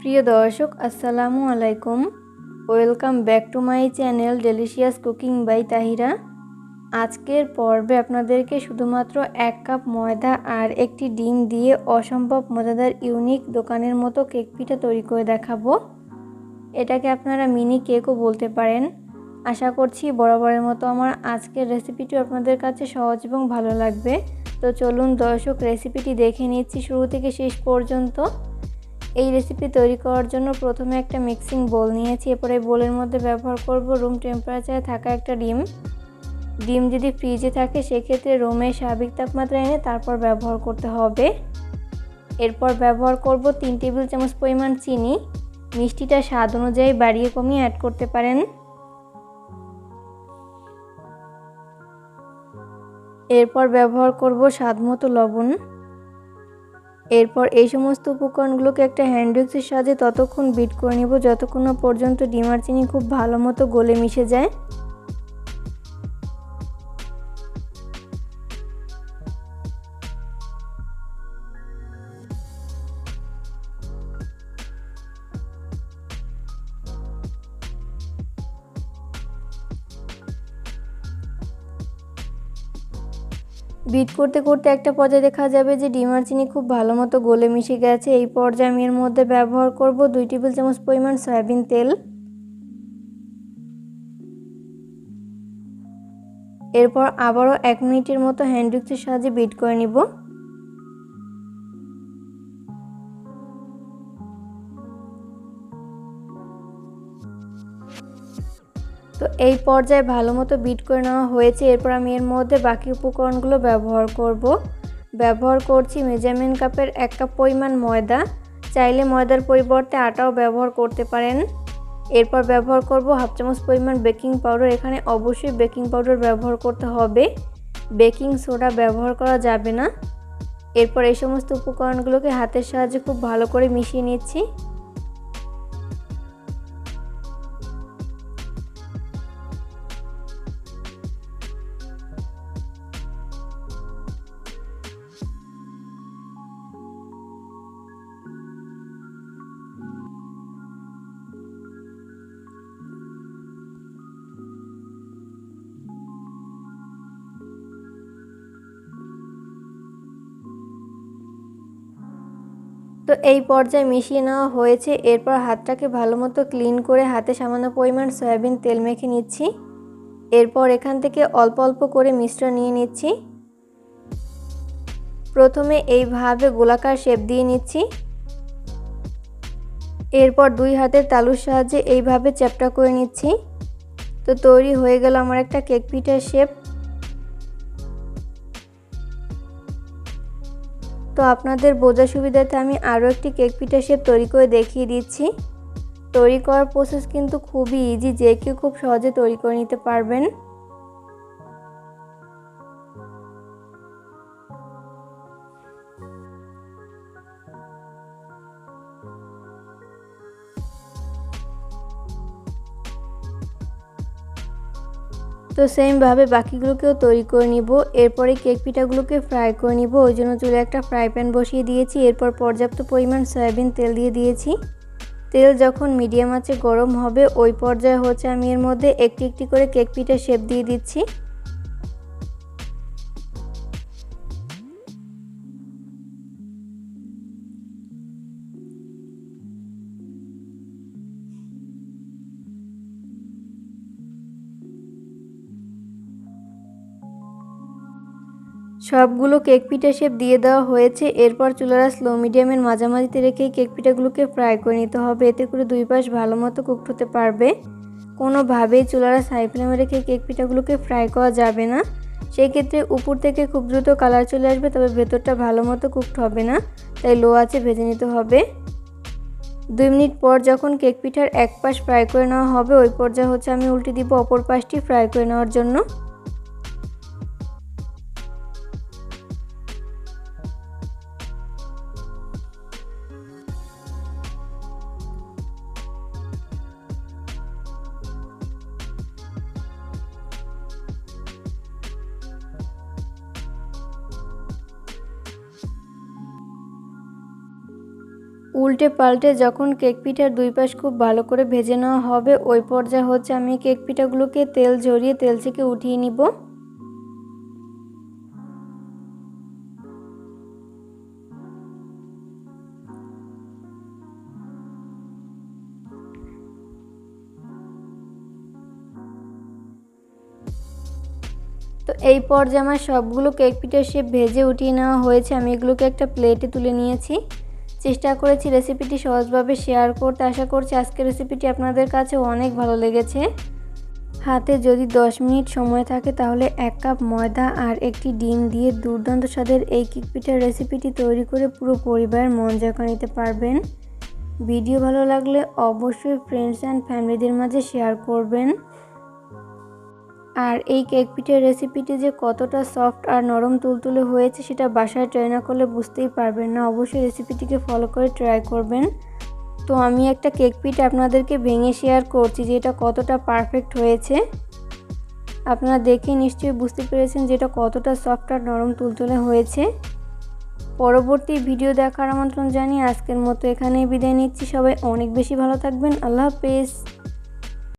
প্রিয় দর্শক, আসসালামু আলাইকুম। Welcome back to my channel delicious cooking by Tahira. আজকের পর্বে আপনাদেরকে শুধুমাত্র এক কাপ ময়দা আর একটি ডিম দিয়ে অসম্ভব মজাদার ইউনিক দোকানের মতো কেক পিঠা তৈরি করে দেখাবো। এটাকে আপনারা মিনি কেকও বলতে পারেন। আশা করছি বরাবরের মতো আমার আজকের রেসিপিটি আপনাদের কাছে সহজ এবং ভালো লাগবে। তো চলুন দর্শক রেসিপিটি দেখে নিচ্ছি শুরু থেকে শেষ পর্যন্ত। এই রেসিপি তৈরি করার জন্য প্রথমে একটা মিক্সিং বোল নিয়েছি। এরপরে বোলের মধ্যে ব্যবহার করব রুম টেম্পারেচারে থাকা একটা ডিম। ডিম যদি ফ্রিজে থাকে, সেক্ষেত্রে রুমের স্বাভাবিক তাপমাত্রা এনে তারপর ব্যবহার করতে হবে। এরপর ব্যবহার করব তিন টেবিল চামচ পরিমাণ চিনি। মিষ্টিটা স্বাদ অনুযায়ী বাড়িয়ে কমিয়ে অ্যাড করতে পারেন। এরপর ব্যবহার করব স্বাদ মতো লবণ। এরপর এই সমস্ত উপকরণগুলোকে একটা হ্যান্ড উইক্সের সাহায্যে ততক্ষণ বিট করে নেব, যতক্ষণ না পর্যন্ত ডিমার চিনি খুব ভালো মতো গলে মিশে যায়। বিট করতে করতে একটা পর্যায়ে দেখা যাবে যে ডিমার চিনি খুব ভালো মতো গলে মিশে গেছে। এই পর্যায়ে আমি এর মধ্যে ব্যবহার করব দুই টেবিল চামচ পরিমাণ সয়াবিন তেল। এরপর আবারও এক মিনিটের মতো হ্যান্ড সাহায্যে বিট করে নিব। তো এই পর্যায়ে ভালো মতো বিট করে নেওয়া হয়েছে। এরপর আমি এর মধ্যে বাকি উপকরণগুলো ব্যবহার করব। ব্যবহার করছি মেজারমেন্ট কাপের এক কাপ পরিমাণ ময়দা। চাইলে ময়দার পরিবর্তে আটাও ব্যবহার করতে পারেন। এরপর ব্যবহার করব হাফ চামচ পরিমাণ বেকিং পাউডার। এখানে অবশ্যই বেকিং পাউডার ব্যবহার করতে হবে। বেকিং সোডা ব্যবহার করা যাবে না। এরপর এই সমস্ত উপকরণগুলোকে হাতের সাহায্যে খুব ভালো করে মিশিয়ে নিচ্ছি। তো এই পর্যায়ে মিশিয়ে নেওয়া হয়েছে। এরপর হাতটাকে ভালো মতো ক্লিন করে হাতে সামান্য পরিমাণ সয়াবিন তেল মেখে নিচ্ছি। এরপর এখান থেকে অল্প অল্প করে মিশ্রণ নিয়ে নিচ্ছি। প্রথমে এইভাবে গোলাকার শেপ দিয়ে নিচ্ছি। এরপর দুই হাতের তালুর সাহায্যে এইভাবে চ্যাপটা করে নিচ্ছি। তো তৈরি হয়ে গেল আমার একটা কেক পিঠার শেপ। তো আপনাদের বোঝা সুবিধাতে আমি আরও একটি কেক পিঠা শেপ তৈরি করে দেখিয়ে দিচ্ছি। তৈরি করার প্রসেস কিন্তু খুবই ইজি যে কেউ খুব সহজে তৈরি করে নিতে পারবেন। তো সেমভাবে বাকিগুলোকেও তৈরি করে নিব। এরপরে কেক পিঠাগুলোকে ফ্রাই করে নিব। ওই জন্য চুলে একটা ফ্রাই প্যান বসিয়ে দিয়েছি। এরপর পর্যাপ্ত পরিমাণ সয়াবিন তেল দিয়ে দিয়েছি। তেল যখন মিডিয়াম আছে গরম হবে, ওই পর্যায়ে হচ্ছে আমি এর মধ্যে একটি একটি করে কেক পিঠা শেপ দিয়ে দিচ্ছি। সবগুলো কেক পিঠা শেপ দিয়ে দেওয়া হয়েছে। এরপর চুলারা স্লো মিডিয়ামের মাঝামাঝিতে রেখে কেক পিঠাগুলোকে ফ্রাই করে নিতে হবে। এতে করে দুই পাশ ভালো মতো কুকড হতে পারবে। কোনোভাবেই চুলারা সাই ফ্লেমে রেখে কেক পিঠাগুলোকে ফ্রাই করা যাবে না। সেই ক্ষেত্রে উপর থেকে খুব দ্রুত কালার চলে আসবে, তবে ভেতরটা ভালো মতো কুকড হবে না, তাই লো আছে ভেজে নিতে হবে। দুই মিনিট পর যখন কেক পিঠার এক পাশ ফ্রাই করে নেওয়া হবে, ওই পর্যায়ে হচ্ছে আমি উল্টে দিব অপর পাশটি ফ্রাই করে নেওয়ার জন্য। উল্টে পাল্টে যখন কেক পিঠার দুই পাশ খুব ভালো করে ভেজে নেওয়া হবে, ওই পর্যায়ে হচ্ছে আমি কেক পিঠাগুলোকে তেল ঝরিয়ে তেল থেকে উঠিয়ে নিব। তো এই পর্যায়ে আমার সবগুলো কেক পিঠা সে ভেজে উঠিয়ে নেওয়া হয়েছে, আমি এগুলোকে একটা প্লেটে তুলে নিয়েছি। চেষ্টা করেছি রেসিপিটি সহজভাবে শেয়ার করতে। আশা করছি আজকের রেসিপিটি আপনাদের কাছে অনেক ভালো লেগেছে। হাতে যদি 10 মিনিট সময় থাকে, তাহলে এক কাপ ময়দা আর একটি ডিম দিয়ে দুর্দান্ত স্বাদের এই কেক পিঠার রেসিপিটি তৈরি করে পুরো পরিবারের মন জায়গা নিতে পারবেন। ভিডিও ভালো লাগলে অবশ্যই ফ্রেন্ডস অ্যান্ড ফ্যামিলিদের মাঝে শেয়ার করবেন। আর এই কেক পিঠের রেসিপিটি যে কতটা সফট আর নরম তুলতুলে হয়েছে সেটা বাসায় ট্রাই না করলে বুঝতেই পারবেন না। অবশ্যই রেসিপিটিকে ফলো করে ট্রাই করবেন। তো আমি একটা কেক পিঠ আপনাদেরকে ভেঙে শেয়ার করছি যে এটা কতটা পারফেক্ট হয়েছে। আপনারা দেখে নিশ্চয়ই বুঝতে পেরেছেন যে এটা কতটা সফট আর নরম তুলতুলে হয়েছে। পরবর্তী ভিডিও দেখার আমন্ত্রণ জানিয়ে আজকের মতো এখানেই বিদায় নিচ্ছি। সবাই অনেক বেশি ভালো থাকবেন। আল্লাহ হাফেজ।